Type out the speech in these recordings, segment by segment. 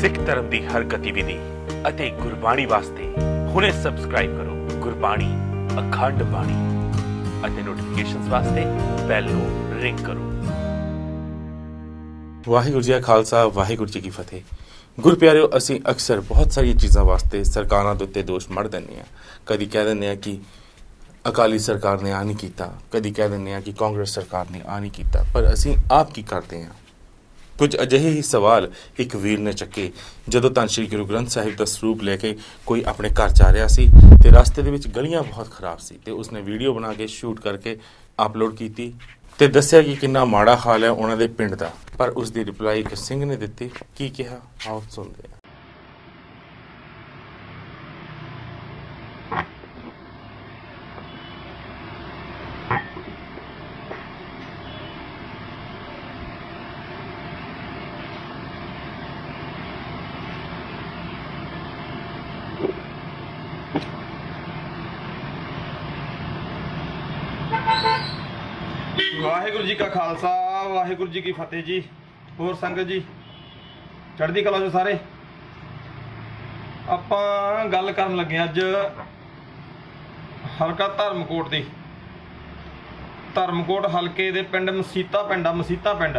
ਸਿੱਖ ਧਰਮ ਦੀ ਹਰ ਗਤੀਵਿਧੀ ਅਤੇ ਗੁਰਬਾਣੀ ਵਾਸਤੇ ਹੁਣੇ ਸਬਸਕ੍ਰਾਈਬ ਕਰੋ ਗੁਰਬਾਣੀ ਅਖੰਡ ਬਾਣੀ ਅਤੇ ਨੋਟੀਫਿਕੇਸ਼ਨਸ ਵਾਸਤੇ ਬੈਲ ਨੂੰ ਰਿੰਗ ਕਰੋ। ਵਾਹਿਗੁਰੂ ਜੀ ਕਾ ਖਾਲਸਾ, ਵਾਹਿਗੁਰੂ ਜੀ ਕੀ ਫਤਿਹ। ਗੁਰਪਿਆਰਿਓ ਅਸੀਂ ਅਕਸਰ ਬਹੁਤ ਸਾਰੀਆਂ ਚੀਜ਼ਾਂ ਵਾਸਤੇ ਸਰਕਾਰਾਂ ਦੇ ਉੱਤੇ ਦੋਸ਼ ਮੜ ਦਿੰਦੇ ਆ ਕਦੀ ਕਹਿ ਦਿੰਦੇ ਆ ਕਿ ਅਕਾਲੀ ਸਰਕਾਰ ਨੇ ਆ ਨਹੀਂ ਕੀਤਾ, ਕਦੀ ਕਹਿ ਦਿੰਦੇ ਆ ਕਿ ਕਾਂਗਰਸ ਸਰਕਾਰ ਨੇ ਆ ਨਹੀਂ ਕੀਤਾ, ਪਰ ਅਸੀਂ ਆਪ ਕੀ ਕਰਦੇ ਆ ਕੁਝ ਅਜਿਹੇ ਹੀ ਸਵਾਲ ਇੱਕ ਵੀਰ ਨੇ ਚੱਕੇ। ਜਦੋਂ ਤਾਂ ਸ੍ਰੀ ਗੁਰੂ ਗ੍ਰੰਥ ਸਾਹਿਬ ਦਾ ਸਰੂਪ ਲੈ ਕੇ ਕੋਈ ਆਪਣੇ ਘਰ ਜਾ ਰਿਹਾ ਸੀ ਤੇ ਰਸਤੇ ਦੇ ਵਿੱਚ ਗਲੀਆਂ ਬਹੁਤ ਖਰਾਬ ਸੀ ਤੇ ਉਸਨੇ ਵੀਡੀਓ ਬਣਾ ਕੇ ਸ਼ੂਟ ਕਰਕੇ ਅਪਲੋਡ ਕੀਤੀ ਤੇ ਦੱਸਿਆ ਕਿ ਕਿੰਨਾ ਮਾੜਾ ਹਾਲ ਹੈ ਉਹਨਾਂ ਦੇ ਪਿੰਡ ਦਾ। ਪਰ ਉਸ ਦੀ ਰਿਪਲਾਈ ਇੱਕ ਸਿੰਘ ਨੇ ਦਿੱਤੀ। ਕੀ ਕਿਹਾ? ਆਓ ਸੁਣਦੇ ਹਾਂ ਵਾਹਿਗੁਰੂ ਜੀ ਕਾ ਖਾਲਸਾ, ਵਾਹਿਗੁਰੂ ਜੀ ਕੀ ਫਤਿਹ ਜੀ। ਹੋਰ ਸੰਗਤ ਜੀ, ਚੜ੍ਹਦੀ ਕਲਾ ਜੋ ਸਾਰੇ? ਆਪਾਂ ਗੱਲ ਕਰਨ ਲੱਗੇ ਅੱਜ ਹਲਕਾ ਧਰਮਕੋਟ ਦੀ। ਧਰਮਕੋਟ ਹਲਕੇ ਦੇ ਪਿੰਡ ਮਸੀਤਾ ਪਿੰਡ ਆ, ਮਸੀਤਾ ਪਿੰਡ।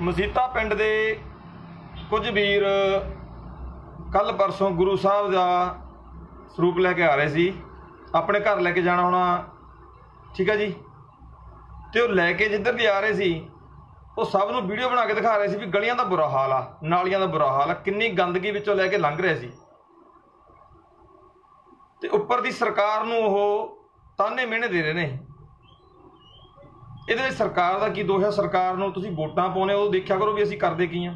ਮਸੀਤਾ ਪਿੰਡ ਦੇ ਕੁਝ ਵੀਰ ਕੱਲ ਪਰਸੋਂ ਗੁਰੂ ਸਾਹਿਬ ਦਾ ਸਰੂਪ ਲੈ ਕੇ ਆ ਰਹੇ ਸੀ। ਆਪਣੇ ਘਰ ਲੈ ਕੇ ਜਾਣਾ ਹੋਣਾ, ਠੀਕ ਹੈ ਜੀ? ਤੇ ਉਹ ਲੈ ਕੇ ਜਿੱਧਰ ਦੀ ਆ ਰਹੇ ਸੀ, ਉਹ ਸਭ ਨੂੰ ਵੀਡੀਓ ਬਣਾ ਕੇ ਦਿਖਾ ਰਹੇ ਸੀ ਵੀ ਗਲੀਆਂ ਦਾ ਬੁਰਾ ਹਾਲ ਆ, ਨਾਲੀਆਂ ਦਾ ਬੁਰਾ ਹਾਲ ਆ, ਕਿੰਨੀ ਗੰਦਗੀ ਵਿੱਚੋਂ ਲੈ ਕੇ ਲੰਘ ਰਹੇ ਸੀ। ਤੇ ਉੱਪਰ ਦੀ ਸਰਕਾਰ ਨੂੰ ਉਹ ਤਾਨੇ ਮਿਹਣੇ ਦੇ ਰਹੇ ਨੇ। ਇਹਦੇ ਵਿੱਚ ਸਰਕਾਰ ਦਾ ਕੀ ਦੋਸ਼ ਹੈ ਸਰਕਾਰ ਨੂੰ ਤੁਸੀਂ ਵੋਟਾਂ ਪਾਉਨੇ ਉਹ ਦੇਖਿਆ ਕਰੋ ਵੀ ਅਸੀਂ ਕਰਦੇ ਕੀ ਆ।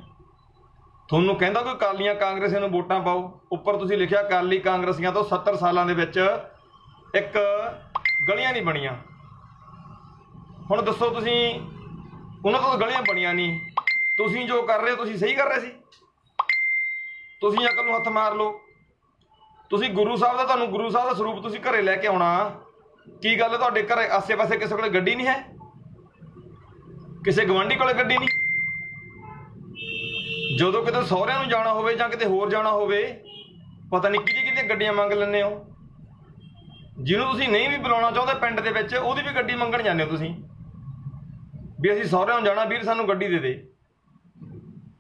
ਤੁਹਾਨੂੰ ਕਹਿੰਦਾ ਕੋਈ ਕਾਲੀਆਂ ਕਾਂਗਰਸੀਆਂ ਨੂੰ ਵੋਟਾਂ ਪਾਓ। ਉੱਪਰ ਤੁਸੀਂ ਲਿਖਿਆ ਕਾਲੀ ਕਾਂਗਰਸੀਆਂ ਤੋਂ 70 ਸਾਲਾਂ ਦੇ ਵਿੱਚ ਇੱਕ ਗਲੀਆਂ ਨਹੀਂ ਬਣੀਆਂ। ਹੁਣ ਦੱਸੋ ਤੁਸੀਂ, ਉਹਨਾਂ ਤੋਂ ਗਲੀਆਂ ਬਣੀਆਂ ਨਹੀਂ। ਤੁਸੀਂ ਜੋ ਕਰ ਰਹੇ ਹੋ, ਤੁਸੀਂ ਸਹੀ ਕਰ ਰਹੇ ਸੀ? ਤੁਸੀਂ ਅਕਲ ਨੂੰ ਹੱਥ ਮਾਰ ਲਓ। ਤੁਸੀਂ ਗੁਰੂ ਸਾਹਿਬ ਦਾ, ਤੁਹਾਨੂੰ ਗੁਰੂ ਸਾਹਿਬ ਦਾ ਸਰੂਪ ਤੁਸੀਂ ਘਰੇ ਲੈ ਕੇ ਆਉਣਾ। ਕੀ ਗੱਲ ਹੈ, ਤੁਹਾਡੇ ਘਰੇ ਆਸੇ-ਪਾਸੇ ਕਿਸੇ ਕੋਲੇ ਗੱਡੀ ਨਹੀਂ ਹੈ? ਕਿਸੇ ਗਵਾਂਢੀ ਕੋਲੇ ਗੱਡੀ ਨਹੀਂ? ਜਦੋਂ ਕਿਤੇ ਸਹੁਰਿਆਂ ਨੂੰ ਜਾਣਾ ਹੋਵੇ ਜਾਂ ਕਿਤੇ ਹੋਰ ਜਾਣਾ ਹੋਵੇ, ਪਤਾ ਨਹੀਂ ਕਿਹਦੀ ਕਿਹਦੀ ਗੱਡੀਆਂ ਮੰਗ ਲੈਂਦੇ ਹੋ। ਜਿਹਨੂੰ ਤੁਸੀਂ ਨਹੀਂ ਵੀ ਬੁਲਾਉਣਾ ਚਾਹੁੰਦੇ ਪਿੰਡ ਦੇ ਵਿੱਚ, ਉਹਦੀ ਵੀ ਗੱਡੀ ਮੰਗਣ ਜਾਂਦੇ ਹੋ ਤੁਸੀਂ। ਵੀ ਅਸੀਂ ਸਹੁਰਿਆਂ ਨੂੰ ਜਾਣਾ, ਵੀਰ ਸਾਨੂੰ ਗੱਡੀ ਦੇ ਦੇ।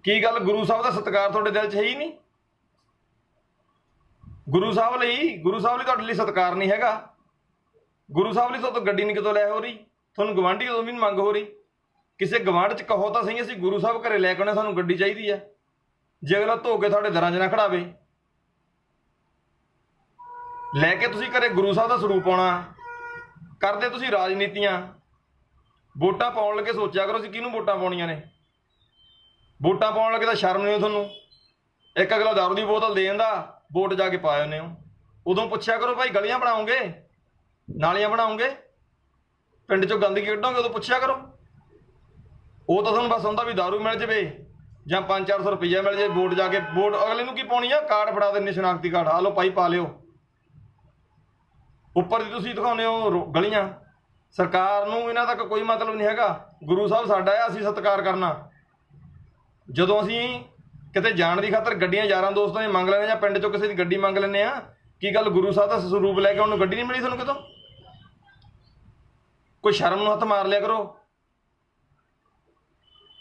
ਕੀ ਗੱਲ ਗੁਰੂ ਸਾਹਿਬ ਦਾ ਸਤਿਕਾਰ ਤੁਹਾਡੇ ਦਿਲ 'ਚ ਹੈ ਹੀ ਨਹੀਂ? ਗੁਰੂ ਸਾਹਿਬ ਲਈ, ਗੁਰੂ ਸਾਹਿਬ ਲਈ ਤੁਹਾਡੇ ਲਈ ਸਤਿਕਾਰ ਨਹੀਂ ਹੈਗਾ। ਗੁਰੂ ਸਾਹਿਬ ਲਈ ਤੁਹਾਨੂੰ ਗੱਡੀ ਨਹੀਂ ਕਿਤੋਂ ਲੈ ਹੋ ਰਹੀ, ਤੁਹਾਨੂੰ ਗਵਾਂਢੀ ਤੋਂ ਵੀ ਨਹੀਂ ਮੰਗ ਹੋ ਰਹੀ। ਕਿਸੇ ਗਵਾਂਢ 'ਚ ਕਹੋ ਤਾਂ ਸਹੀ, ਅਸੀਂ ਗੁਰੂ ਸਾਹਿਬ ਘਰੇ ਲੈ ਕੇ ਆਉਣਾ, ਸਾਨੂੰ ਗੱਡੀ ਚਾਹੀਦੀ ਆ ਜੇ ਅਗਲਾ ਧੋ ਕੇ ਤੁਹਾਡੇ ਦਰਾਂ 'ਚ ਨਾ ਖੜਾਵੇ। ਲੈ ਕੇ ਤੁਸੀਂ ਘਰੇ ਗੁਰੂ ਸਾਹਿਬ ਦਾ ਸਰੂਪ ਆਉਣਾ, ਕਰਦੇ ਤੁਸੀਂ ਰਾਜਨੀਤੀਆਂ। ਵੋਟਾਂ ਪਾਉਣ ਲੱਗੇ ਸੋਚਿਆ ਕਰੋ ਅਸੀਂ ਕਿਹਨੂੰ ਵੋਟਾਂ ਪਾਉਣੀਆਂ ਨੇ? ਵੋਟਾਂ ਪਾਉਣ ਲੱਗੇ ਤਾਂ ਸ਼ਰਮ ਨਹੀਂ ਤੁਹਾਨੂੰ? ਇੱਕ ਅਗਲਾ ਦਾਰੂ ਦੀ ਬੋਤਲ ਦੇ ਜਾਂਦਾ ਵੋਟ ਜਾ ਕੇ ਪਾ ਜਾਂਦੇ ਹੋ। ਉਦੋਂ ਪੁੱਛਿਆ ਕਰੋ ਭਾਈ ਗਲੀਆਂ ਬਣਾਉਂਗੇ ਨਾਲੀਆਂ ਬਣਾਉਂਗੇ ਪਿੰਡ ਚੋਂ ਗੰਦਗੀ ਕੱਢੋਗੇ? ਉਦੋਂ ਪੁੱਛਿਆ ਕਰੋ। ਉਹ ਤਾਂ ਤੁਹਾਨੂੰ ਬਸ ਹੁੰਦਾ ਵੀ ਦਾਰੂ ਮਿਲ ਜਵੇ ਜਾਂ 5-400 ਰੁਪਈਆ ਮਿਲ ਜੇ ਵੋਟ ਜਾ ਕੇ। ਵੋਟ ਅਗਲੇ ਨੂੰ ਕੀ ਪਾਉਣੀ ਆ? ਕਾਰਡ ਫੜਾ ਦਿੰਦੇ ਸ਼ਨਾਖਤੀ ਕਾਰਡ। ਆ ਲਓ ਭਾਈ ਪਾ ਲਿਓ। ਉੱਪਰ ਦੀ ਤੁਸੀਂ ਦਿਖਾਉਂਦੇ ਹੋ ਰੋ- ਗਲੀਆਂ। ਸਰਕਾਰ ਨੂੰ ਇਹਨਾਂ ਤੱਕ ਕੋਈ ਮਤਲਬ ਨਹੀਂ ਹੈਗਾ। ਗੁਰੂ ਸਾਹਿਬ ਸਾਡਾ ਹੈ ਅਸੀਂ ਸਤਿਕਾਰ ਕਰਨਾ। ਜਦੋਂ ਅਸੀਂ ਕਿਤੇ ਜਾਣ ਦੀ ਖਾਤਰ ਗੱਡੀਆਂ ਯਾਰਾਂ ਦੋਸਤਾਂ ਦੀ ਮੰਗ ਲੈਣੇ ਜਾਂ ਪਿੰਡ ਚੋਂ ਕਿਸੇ ਦੀ ਗੱਡੀ ਮੰਗ ਲੈਣੇ ਆ, ਕੀ ਗੱਲ ਗੁਰੂ ਸਾਹਿਬ ਦਾ ਸਰੂਪ ਲੈ ਕੇ ਉਹਨੂੰ ਗੱਡੀ ਨਹੀਂ ਮਿਲੀ ਤੁਹਾਨੂੰ ਕਿਤੋਂ? ਕੋਈ ਸ਼ਰਮ ਨੂੰ ਹੱਥ ਮਾਰ ਲਿਆ ਕਰੋ।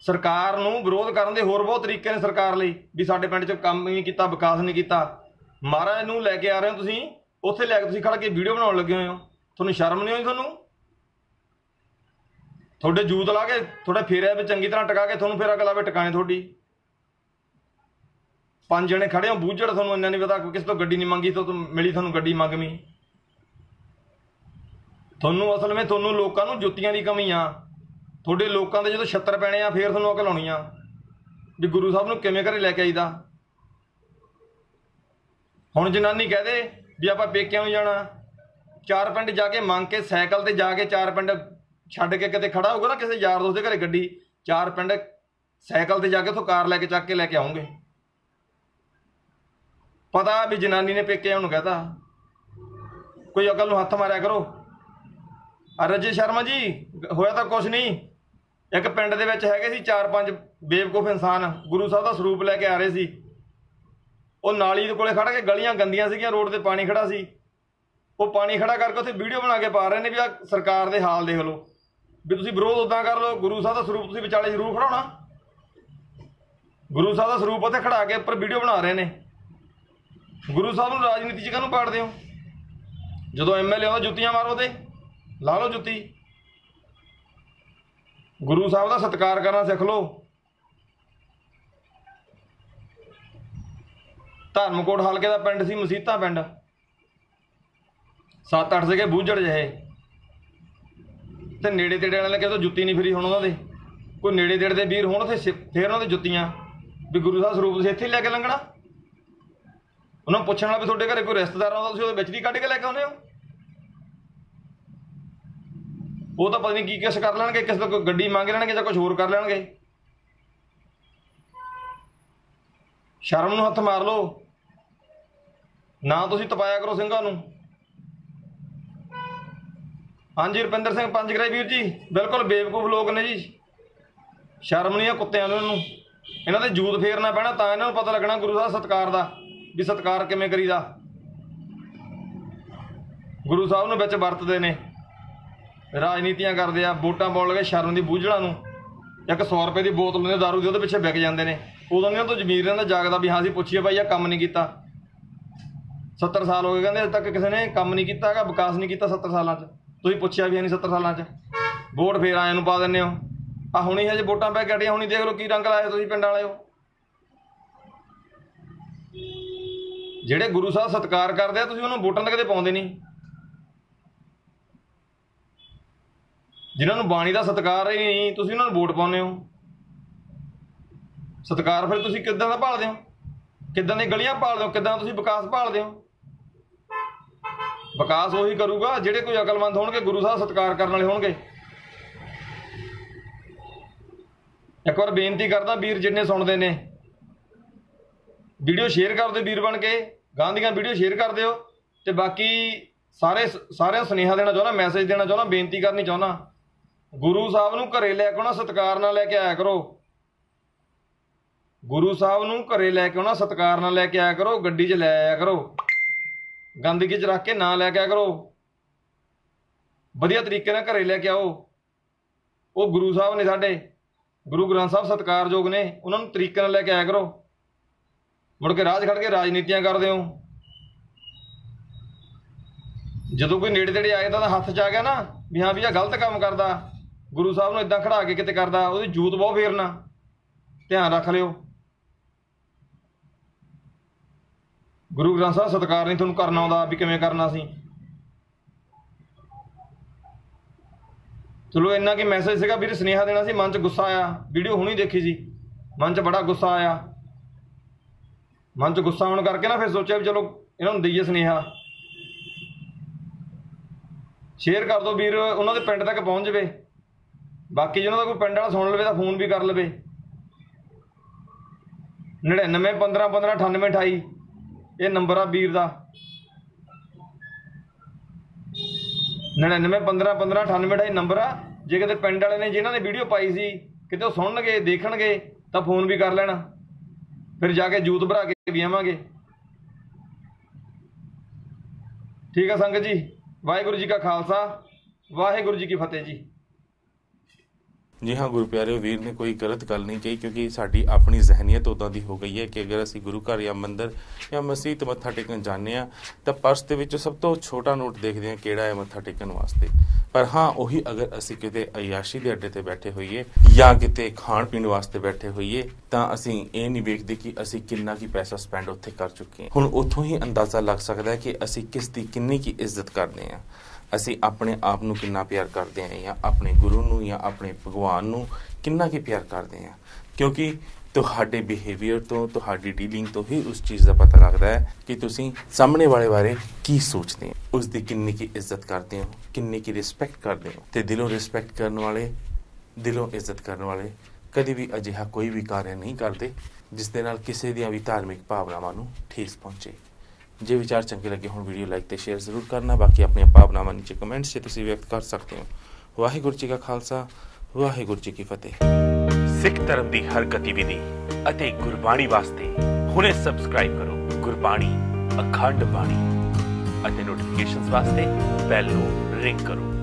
ਸਰਕਾਰ ਨੂੰ ਵਿਰੋਧ ਕਰਨ ਦੇ ਹੋਰ ਬਹੁਤ ਤਰੀਕੇ ਨੇ ਸਰਕਾਰ ਲਈ, ਵੀ ਸਾਡੇ ਪਿੰਡ 'ਚ ਕੰਮ ਨਹੀਂ ਕੀਤਾ, ਵਿਕਾਸ ਨਹੀਂ ਕੀਤਾ। ਮਹਾਰਾਜ ਨੂੰ ਲੈ ਕੇ ਆ ਰਹੇ ਹੋ ਤੁਸੀਂ, ਉੱਥੇ ਲੈ ਕੇ ਤੁਸੀਂ ਖੜ ਕੇ ਵੀਡੀਓ ਬਣਾਉਣ ਲੱਗੇ ਹੋਏ ਹੋ। ਤੁਹਾਨੂੰ ਸ਼ਰਮ ਨਹੀਂ ਆਉਂਦੀ ਤੁਹਾਨੂੰ? ਤੁਹਾਡੇ ਜੂਤ ਲਾ ਕੇ, ਤੁਹਾਡੇ ਫੇਰਿਆ ਵਿੱਚ ਚੰਗੀ ਤਰ੍ਹਾਂ ਟਿਕਾ ਕੇ ਤੁਹਾਨੂੰ ਫੇਰ ਅਗਲਾ ਵੇ ਟਿਕਾਣੇ ਤੁਹਾਡੀ। ਪੰਜ ਜਣੇ ਖੜੇ ਹੋ, ਬੂਝੜ ਤੁਹਾਨੂੰ ਇੰਨਾ ਨਹੀਂ ਪਤਾ, ਕਿਸੇ ਤੋਂ ਗੱਡੀ ਨਹੀਂ ਮੰਗੀ ਤੋਂ ਮਿਲੀ ਤੁਹਾਨੂੰ ਗੱਡੀ ਮੰਗਵੀਂ। ਤੁਹਾਨੂੰ ਅਸਲ ਵਿੱਚ ਤੁਹਾਨੂੰ ਲੋਕਾਂ ਨੂੰ ਜੁੱਤੀਆਂ ਦੀ ਕਮੀ ਆ। ਤੁਹਾਡੇ ਲੋਕਾਂ ਦੇ ਜਦੋਂ ਛੱਤਰ ਪੈਣੇ ਆ, ਫੇਰ ਤੁਹਾਨੂੰ ਅਕਲ ਆਉਣੀ ਆ। ਵੀ ਗੁਰੂ ਸਾਹਿਬ ਨੂੰ ਕਿਵੇਂ ਘਰੇ ਲੈ ਕੇ ਆਈਦਾ? ਹੁਣ ਜਨਾਨੀ ਕਹਦੇ ਵੀ ਆਪਾਂ ਪੇਕਿਆਂ ਨੂੰ ਜਾਣਾ। ਚਾਰ ਪਿੰਡ ਜਾ ਕੇ ਮੰਗ ਕੇ, ਸਾਈਕਲ ਤੇ ਜਾ ਕੇ ਚਾਰ ਪਿੰਡ ਛੱਡ ਕੇ ਕਿਤੇ ਖੜਾ ਹੋਊਗਾ ਨਾ ਕਿਸੇ ਯਾਰ ਦੋਸਤ ਦੇ ਘਰੇ ਗੱਡੀ, ਚਾਰ ਪਿੰਡ ਸਾਈਕਲ ਤੇ ਜਾ ਕੇ ਉੱਥੋਂ ਕਾਰ ਲੈ ਕੇ ਚੱਕ ਕੇ ਲੈ ਕੇ ਆਉਂਗੇ। ਪਤਾ ਵੀ ਜਨਾਨੀ ਨੇ ਪੇਕਿਆਂ ਨੂੰ ਕਹਤਾ। ਕੋਈ ਅਕਲ ਨੂੰ ਹੱਥ ਮਾਰਿਆ ਕਰੋ। ਆ ਸ਼ਰਮਾ ਜੀ, ਹੋਇਆ ਤਾਂ ਕੁਛ ਨਹੀਂ। ਇੱਕ ਪਿੰਡ ਦੇ ਵਿੱਚ ਹੈਗੇ ਸੀ ਚਾਰ ਪੰਜ ਬੇਵਕੂਫ ਇਨਸਾਨ, ਗੁਰੂ ਸਾਹਿਬ ਦਾ ਸਰੂਪ ਲੈ ਕੇ ਆ ਰਹੇ ਸੀ। ਉਹ ਨਾਲੀ ਦੇ ਕੋਲੇ ਖੜ ਕੇ ਗਲੀਆਂ ਗੰਦੀਆਂ ਸੀਗੀਆਂ, ਰੋਡ ਤੇ ਪਾਣੀ ਖੜਾ ਸੀ। ਉਹ ਪਾਣੀ ਖੜਾ ਕਰਕੇ ਉੱਥੇ ਵੀਡੀਓ ਬਣਾ ਕੇ ਪਾ ਰਹੇ ਨੇ ਵੀ ਆ ਸਰਕਾਰ ਦੇ ਹਾਲ ਦੇਖ ਲਓ। ਵੀ ਤੁਸੀਂ ਵਿਰੋਧ ਉਦਾਂ ਕਰ ਲਓ, ਗੁਰੂ ਸਾਹਿਬ ਦਾ ਸਰੂਪ ਤੁਸੀਂ ਵਿਚਾਲੇ ਜ਼ਰੂਰ ਖੜਾਉਣਾ ਗੁਰੂ ਸਾਹਿਬ ਦਾ ਸਰੂਪ ਉੱਥੇ ਖੜਾ ਕੇ ਉੱਪਰ ਵੀਡੀਓ ਬਣਾ ਰਹੇ ਨੇ। ਗੁਰੂ ਸਾਹਿਬ ਨੂੰ ਰਾਜਨੀਤੀ 'ਚ ਕਾਹਨੂੰ ਪਾੜਦੇ ਹੋ? ਜਦੋਂ ਐਮਐਲਏ ਆਉਂਦਾ, ਜੁੱਤੀਆਂ ਮਾਰੋ ਤੇ। ਲਾ ਲਓ ਜੁੱਤੀ। ਗੁਰੂ ਸਾਹਿਬ ਦਾ ਸਤਿਕਾਰ ਕਰਨਾ ਸਿੱਖ ਲਓ। ਧਰਮਕੋਟ ਹਲਕੇ ਦਾ ਪਿੰਡ ਸੀ, ਮਸੀਤਾ ਪਿੰਡ। 7-8 ਸੀਗੇ ਬੂਝੜ ਜਿਹੇ। ਤੇ ਨੇੜੇ ਤੇੜੇ ਵਾਲਿਆਂ ਨੇ ਕਿਹਾ ਜੁੱਤੀ ਨਹੀਂ ਫਰੀ ਹੁਣ ਉਹਨਾਂ ਦੇ। ਕੋਈ ਨੇੜੇ ਤੇੜੇ ਦੇ ਵੀਰ ਹੋਣ ਤੇ ਫੇਰ ਉਹਨਾਂ ਦੇ ਜੁੱਤੀਆਂ। ਵੀ ਗੁਰੂ ਸਾਹਿਬ ਸਰੂਪ ਤੁਸੀਂ ਇੱਥੇ ਲੈ ਕੇ ਲੰਘਣਾ। ਉਹਨਾਂ ਨੂੰ ਪੁੱਛਣਾ ਵੀ ਤੁਹਾਡੇ ਘਰੇ ਕੋਈ ਰਿਸ਼ਤੇਦਾਰ ਆਉਂਦਾ, ਤੁਸੀਂ ਉਹਦੇ ਵਿੱਚ ਦੀ ਕੱਢ ਕੇ ਲੈ ਕੇ ਆਉਂਦੇ ਹੋ। ਉਹ ਤਾਂ ਪਤਾ ਨਹੀਂ ਕੀ ਕਿਸ ਕਰ ਲੈਣਗੇ, ਕਿਸੇ ਤੋਂ ਕੋਈ ਗੱਡੀ ਮੰਗ ਲੈਣਗੇ ਜਾਂ ਕੁਝ ਹੋਰ ਕਰ ਲੈਣਗੇ। ਸ਼ਰਮ ਨੂੰ ਹੱਥ ਮਾਰ ਲਓ। ਨਾ ਤੁਸੀਂ ਤਪਾਇਆ ਕਰੋ ਸਿੰਘਾਂ ਨੂੰ। ਹਾਂਜੀ, ਰੁਪਿੰਦਰ ਸਿੰਘ ਪੰਜਗਰਾਈ ਵੀਰ ਜੀ, ਬਿਲਕੁਲ ਬੇਵਕੂਫ ਲੋਕ ਨੇ ਜੀ। ਸ਼ਰਮ ਨਹੀਂ ਆ ਕੁੱਤਿਆਂ ਨੂੰ ਇਹਨੂੰ। ਇਹਨਾਂ ਦੇ ਜੂਤ ਫੇਰਨਾ ਪੈਣਾ, ਤਾਂ ਇਹਨਾਂ ਨੂੰ ਪਤਾ ਲੱਗਣਾ ਗੁਰੂ ਸਾਹਿਬ ਸਤਕਾਰ ਦਾ, ਵੀ ਸਤਕਾਰ ਕਿਵੇਂ ਕਰੀਦਾ। ਗੁਰੂ ਸਾਹਿਬ ਨੂੰ ਵਿੱਚ ਵਰਤਦੇ ਨੇ। ਰਾਜਨੀਤੀਆਂ ਕਰਦੇ ਆ, ਵੋਟਾਂ ਪਾਉਣ ਲਗੇ ਸ਼ਰਮ ਦੀ ਬੂਝਣਾ ਨੂੰ। ਇੱਕ 100 ਰੁਪਏ ਦੀ ਬੋਤਲ ਨੇ ਦਾਰੂ ਦੀ ਉਹਦੇ ਪਿੱਛੇ ਵਿਕ ਜਾਂਦੇ ਨੇ। ਉਦੋਂ ਇਹਨਾਂ ਤੋਂ ਜ਼ਮੀਰ ਰਹਿੰਦਾ ਜਾਗਦਾ ਵੀ ਹਾਂ, ਅਸੀਂ ਪੁੱਛੀਏ ਭਾਈ ਇਹ ਕੰਮ ਨਹੀਂ ਕੀਤਾ। 70 ਸਾਲ ਹੋ ਗਏ, ਕਹਿੰਦੇ ਅਜੇ ਤੱਕ ਕਿਸੇ ਨੇ ਕੰਮ ਨਹੀਂ ਕੀਤਾ ਹੈਗਾ, ਵਿਕਾਸ ਨਹੀਂ ਕੀਤਾ 70 ਸਾਲਾਂ 'ਚ। ਤੁਸੀਂ ਪੁੱਛਿਆ ਵੀ ਨਹੀਂ 70 ਸਾਲਾਂ 'ਚ। ਵੋਟ ਫੇਰ ਆਇਆਂ ਨੂੰ ਪਾ ਦਿੰਦੇ ਹੋ। ਆ ਹੁਣੀ ਹਜੇ ਵੋਟਾਂ ਪੈ ਗੜੀਆਂ ਹੁਣੀ ਦੇਖ ਲਓ ਕੀ ਰੰਗ ਲਾਏ ਤੁਸੀਂ ਪਿੰਡ ਵਾਲਿਓ। ਜਿਹੜੇ ਗੁਰੂ ਸਾਹਿਬ ਸਤਿਕਾਰ ਕਰਦੇ ਆ, ਤੁਸੀਂ ਉਹਨੂੰ ਵੋਟਾਂ ਤਾਂ ਕਦੇ ਪਾਉਂਦੇ ਨਹੀਂ। ਜਿਨ੍ਹਾਂ ਨੂੰ ਬਾਣੀ ਦਾ ਸਤਿਕਾਰ ਹੀ ਨਹੀਂ, ਤੁਸੀਂ ਉਹਨਾਂ ਨੂੰ ਵੋਟ ਪਾਉਂਦੇ ਹੋ। ਸਤਿਕਾਰ ਫਿਰ ਤੁਸੀਂ ਕਿੱਦਾਂ ਦਾ ਭਾਲਦੇ ਹੋ? ਕਿੱਦਾਂ ਦੀਆਂ ਗਲੀਆਂ ਭਾਲਦੇ ਹੋ? ਕਿੱਦਾਂ ਤੁਸੀਂ ਵਿਕਾਸ ਭਾਲਦੇ ਹੋ? ਵਿਕਾਸ ਉਹੀ ਕਰੂਗਾ, ਜਿਹੜੇ ਕੋਈ ਅਕਲਮੰਦ ਹੋਣਗੇ, ਗੁਰੂ ਸਾਹਿਬ ਸਤਿਕਾਰ ਕਰਨ ਵਾਲੇ ਹੋਣਗੇ। ਇੱਕ ਵਾਰ ਬੇਨਤੀ ਕਰਦਾ ਵੀਰ ਜਿੰਨੇ ਸੁਣਦੇ ਨੇ। ਵੀਡੀਓ ਸ਼ੇਅਰ ਕਰ ਦਿਓ ਵੀਰ ਬਣ ਕੇ ਗਾਂ ਦੀਆਂ ਵੀਡੀਓ ਸ਼ੇਅਰ ਕਰ ਦਿਓ। ਤੇ ਬਾਕੀ ਸਾਰੇ ਸਾਰਿਆਂ ਨੂੰ ਸੁਨੇਹਾ ਦੇਣਾ ਚਾਹੁੰਦਾ, ਮੈਸੇਜ ਦੇਣਾ ਚਾਹੁੰਦਾ, ਬੇਨਤੀ ਕਰਨੀ ਚਾਹੁੰਦਾ। ਗੁਰੂ ਸਾਹਿਬ ਨੂੰ ਘਰੇ ਲੈ ਕੇ ਆਉਣਾ, ਸਤਿਕਾਰ ਨਾਲ ਲੈ ਕੇ ਆਇਆ ਕਰੋ। ਗੁਰੂ ਸਾਹਿਬ ਨੂੰ ਘਰੇ ਲੈ ਕੇ ਆਉਣਾ, ਸਤਿਕਾਰ ਨਾਲ ਲੈ ਕੇ ਆਇਆ ਕਰੋ, ਗੱਡੀ 'ਚ ਲੈ ਆਇਆ ਕਰੋ। ਗੰਦਗੀ 'ਚ ਰੱਖ ਕੇ ਨਾ ਲੈ ਕੇ ਆਇਆ ਕਰੋ। ਵਧੀਆ ਤਰੀਕੇ ਨਾਲ ਘਰੇ ਲੈ ਕੇ ਆਓ। ਉਹ ਗੁਰੂ ਸਾਹਿਬ ਨੇ ਸਾਡੇ, ਗੁਰੂ ਗ੍ਰੰਥ ਸਾਹਿਬ ਸਤਿਕਾਰਯੋਗ ਨੇ, ਉਹਨਾਂ ਨੂੰ ਤਰੀਕੇ ਨਾਲ ਲੈ ਕੇ ਆਇਆ ਕਰੋ। ਮੁੜ ਕੇ ਰਾਜ ਖੜ ਕੇ ਰਾਜਨੀਤੀਆਂ ਕਰਦੇ ਹੋ। ਜਦੋਂ ਕੋਈ ਨੇੜੇ ਤੇੜੇ ਆਏ ਤਾਂ ਹੱਥ 'ਚ ਆ ਗਿਆ ਨਾ, ਵੀ ਹਾਂ ਵੀ ਆ ਗਲਤ ਕੰਮ ਕਰਦਾ। ਗੁਰੂ ਸਾਹਿਬ ਨੂੰ ਇਦਾਂ ਖੜਾ ਕੇ ਕਿਤੇ ਕਰਦਾ, ਉਹਦੀ ਜੂਤ ਬਹੁਤ ਫੇਰਨਾ। ਧਿਆਨ ਰੱਖ ਲਿਓ। ਗੁਰੂ ਗ੍ਰੰਥ ਸਾਹਿਬ, ਸਤਿਕਾਰ ਨਹੀਂ ਤੁਹਾਨੂੰ ਕਰਨਾ ਆਉਂਦਾ ਵੀ ਕਿਵੇਂ ਕਰਨਾ ਸੀ। ਚਲੋ ਇੰਨਾ ਕੀ ਮੈਸੇਜ ਸੀਗਾ ਵੀਰ, ਸੁਨੇਹਾ ਦੇਣਾ ਸੀ, ਮਨ 'ਚ ਗੁੱਸਾ ਆਇਆ। ਵੀਡੀਓ ਹੁਣੀ ਦੇਖੀ ਸੀ। ਮਨ 'ਚ ਬੜਾ ਗੁੱਸਾ ਆਇਆ। ਮਨ 'ਚ ਗੁੱਸਾ ਆਉਣ ਕਰਕੇ ਨਾ ਫਿਰ ਸੋਚਿਆ ਵੀ ਚਲੋ ਇਹਨਾਂ ਨੂੰ ਦਈਏ ਸੁਨੇਹਾ। ਸ਼ੇਅਰ ਕਰ ਦਿਓ ਵੀਰ, ਉਹਨਾਂ ਦੇ ਪਿੰਡ ਤੱਕ ਪਹੁੰਚ ਜਵੇ। ਬਾਕੀ ਜਿਹਨਾਂ ਦਾ ਕੋਈ ਪਿੰਡ ਵਾਲਾ ਸੁਣ ਲਵੇ ਤਾਂ ਫੋਨ ਵੀ ਕਰ ਲਵੇ। 99 15 15 98 28 ਇਹ ਨੰਬਰ ਆ ਵੀਰ ਦਾ। 99 15 15 98 28 ਨੰਬਰ ਆ। ਜੇ ਕਿਤੇ ਪਿੰਡ ਵਾਲੇ ਨੇ ਜਿਨ੍ਹਾਂ ਨੇ ਵੀਡੀਓ ਪਾਈ ਸੀ, ਕਿਤੇ ਉਹ ਸੁਣਨਗੇ, ਦੇਖਣਗੇ, ਤਾਂ ਫੋਨ ਵੀ ਕਰ ਲੈਣਾ। ਫਿਰ ਜਾ ਕੇ ਜੂਤ ਭਰਾ ਕੇ ਵੀ ਆਵਾਂਗੇ। ਠੀਕ ਆ ਸੰਗਤ ਜੀ। ਵਾਹਿਗੁਰੂ ਜੀ ਕਾ ਖਾਲਸਾ। ਵਾਹਿਗੁਰੂ ਜੀ ਕੀ ਫਤਿਹ ਜੀ। ਜੀ ਹਾਂ, ਗੁਰੂ ਪਿਆਰਿਓ ਵੀਰ ਨੇ ਕੋਈ ਗਲਤ ਗੱਲ ਨਹੀਂ ਕਹੀ, ਕਿਉਂਕਿ ਸਾਡੀ ਆਪਣੀ ਜ਼ਹਿਨੀਅਤ ਉਦਾਂ ਦੀ ਹੋ ਗਈ ਹੈ ਕਿ ਅਗਰ ਅਸੀਂ ਗੁਰੂ ਘਰ ਜਾਂ ਮੰਦਿਰ ਜਾਂ ਮਸਜਿਦ ਮੱਥਾ ਟੇਕਣ ਜਾਂਦੇ ਆ ਤਾਂ ਪਰਸ ਦੇ ਵਿੱਚ ਸਭ ਤੋਂ ਛੋਟਾ ਨੋਟ ਦੇਖਦੇ ਆ ਕਿਹੜਾ ਹੈ ਮੱਥਾ ਟੇਕਣ ਵਾਸਤੇ। ਪਰ ਹਾਂ, ਉਹੀ ਅਗਰ ਅਸੀਂ ਕਿਤੇ ਅਯਾਸ਼ੀ ਦੇ ਅੱਡੇ ਤੇ ਬੈਠੇ ਹੋਈਏ ਜਾਂ ਕਿਤੇ ਖਾਣ ਪੀਣ ਵਾਸਤੇ ਬੈਠੇ ਹੋਈਏ, ਤਾਂ ਅਸੀਂ ਇਹ ਨਹੀਂ ਵੇਖਦੇ ਕਿ ਅਸੀਂ ਕਿੰਨਾ ਕੀ ਪੈਸਾ ਸਪੈਂਡ ਉੱਥੇ ਕਰ ਚੁੱਕੇ ਹਾਂ। ਹੁਣ ਉੱਥੋਂ ਹੀ ਅੰਦਾਜ਼ਾ ਲੱਗ ਸਕਦਾ ਹੈ ਕਿ ਅਸੀਂ ਕਿਸ ਦੀ ਕਿੰਨੀ ਕੀ ਇੱਜ਼ਤ ਕਰਦੇ ਹਾਂ। ਅਸੀਂ ਆਪਣੇ ਆਪ ਨੂੰ ਕਿੰਨਾ ਪਿਆਰ ਕਰਦੇ ਹਾਂ ਜਾਂ ਆਪਣੇ ਗੁਰੂ ਨੂੰ ਜਾਂ ਆਪਣੇ ਭਗਵਾਨ ਨੂੰ ਕਿੰਨਾ ਕੀ ਪਿਆਰ ਕਰਦੇ ਹਾਂ। ਕਿਉਂਕਿ ਤੁਹਾਡੇ ਬਿਹੇਵੀਅਰ ਤੋਂ, ਤੁਹਾਡੀ ਡੀਲਿੰਗ ਤੋਂ ਹੀ ਉਸ ਚੀਜ਼ ਦਾ ਪਤਾ ਲੱਗਦਾ ਹੈ ਕਿ ਤੁਸੀਂ ਸਾਹਮਣੇ ਵਾਲੇ ਬਾਰੇ ਕੀ ਸੋਚਦੇ ਹੋ। ਉਸ ਦੀ ਕਿੰਨੀ ਕੀ ਇੱਜ਼ਤ ਕਰਦੇ ਹੋ, ਕਿੰਨੀ ਕੀ ਰਿਸਪੈਕਟ ਕਰਦੇ ਹੋ। ਤੇ ਦਿਲੋਂ ਰਿਸਪੈਕਟ ਕਰਨ ਵਾਲੇ, ਦਿਲੋਂ ਇੱਜ਼ਤ ਕਰਨ ਵਾਲੇ ਕਦੀ ਵੀ ਅਜਿਹਾ ਕੋਈ ਵੀ ਕਾਰਜ ਨਹੀਂ ਕਰਦੇ, ਜਿਸ ਦੇ ਨਾਲ ਕਿਸੇ ਦੀਆਂ ਵੀ ਧਾਰਮਿਕ ਭਾਵਨਾਵਾਂ ਨੂੰ ਠੇਸ ਪਹੁੰਚੇ। ਜੇ ਵਿਚਾਰ ਚੰਗੇ ਲੱਗੇ ਹੋਣ ਵੀਡੀਓ ਲਾਈਕ ਤੇ ਸ਼ੇਅਰ ਜ਼ਰੂਰ ਕਰਨਾ। ਬਾਕੀ ਆਪਣੀਆਂ ਭਾਵਨਾਵਾਂ ਨੀਚੇ ਕਮੈਂਟਸ 'ਚ ਤੁਸੀਂ ਵਿਅਕਤ ਕਰ ਸਕਦੇ ਹੋ। ਵਾਹਿਗੁਰੂ ਜੀ ਕਾ ਖਾਲਸਾ, ਵਾਹਿਗੁਰੂ ਜੀ ਕੀ ਫਤਿਹ। ਸਿੱਖ ਧਰਮ ਦੀ ਹਰ ਗਤੀਵਿਧੀ ਅਤੇ ਗੁਰਬਾਣੀ ਵਾਸਤੇ ਹੁਣੇ ਸਬਸਕ੍ਰਾਈਬ ਕਰੋ ਗੁਰਬਾਣੀ, ਅਖੰਡ ਬਾਣੀ ਅਤੇ ਨੋਟੀਫਿਕੇਸ਼ਨਸ ਵਾਸਤੇ ਬੈਲ ਨੂੰ ਰਿੰਗ ਕਰੋ।